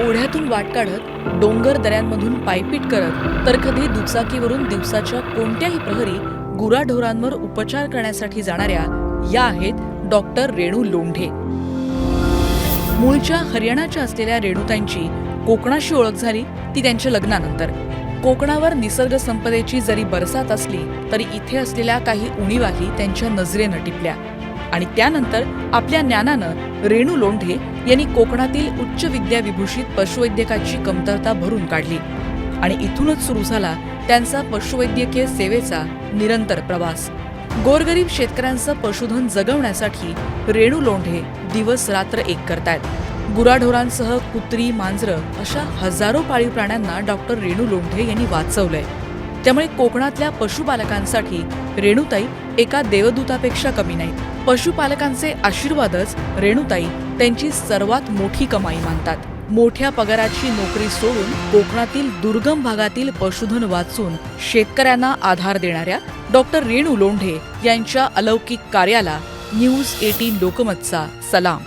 ओढ्यातून वाट काढत डोंगर दऱ्यांमधून पायपीट करत तर कधी दुचाकीवरून दिवसाच्या कोणत्याही प्रहरी गुराढोरांवर उपचार करण्यासाठी जाणाऱ्या या आहेत डॉक्टर रेणू लोंढे. मूळच्या हरियाणाच्या असलेल्या रेणुताईंची कोकणाशी ओळख झाली ती त्यांच्या लग्नानंतर. कोकणावर निसर्ग संपदेची जरी बरसात असली तरी इथे असलेल्या काही उणीवाही त्यांच्या नजरेनं टिपल्या. आणि त्यानंतर आपल्या ज्ञानानं रेणू लोंढे यांनी कोकणातील उच्च विद्या विभूषित पशुवैद्यकाची कमतरता भरून काढली. आणि इथूनच सुरू झाला त्यांचा पशुवैद्यकीय सेवेचा निरंतर प्रवास. गोरगरीब शेतकऱ्यांचं पशुधन जगवण्यासाठी रेणू लोंढे दिवस रात्र एक करतायत. गुराढोरांसह कुत्री मांजरं अशा हजारो पाळीव प्राण्यांना डॉक्टर रेणू लोंढे यांनी वाचवलंय. त्यामुळे कोकणातल्या पशुपालकांसाठी रेणुताई एका देवदूतापेक्षा कमी नाहीत. पशुपालकांचे आशीर्वादच रेणुताई त्यांची सर्वात मोठी कमाई मानतात. मोठ्या पगाराची नोकरी सोडून कोकणातील दुर्गम भागातील पशुधन वाचून शेतकऱ्यांना आधार देणाऱ्या डॉक्टर रेणू लोंढे यांच्या अलौकिक कार्याला न्यूज एटीन लोकमतचा सलाम.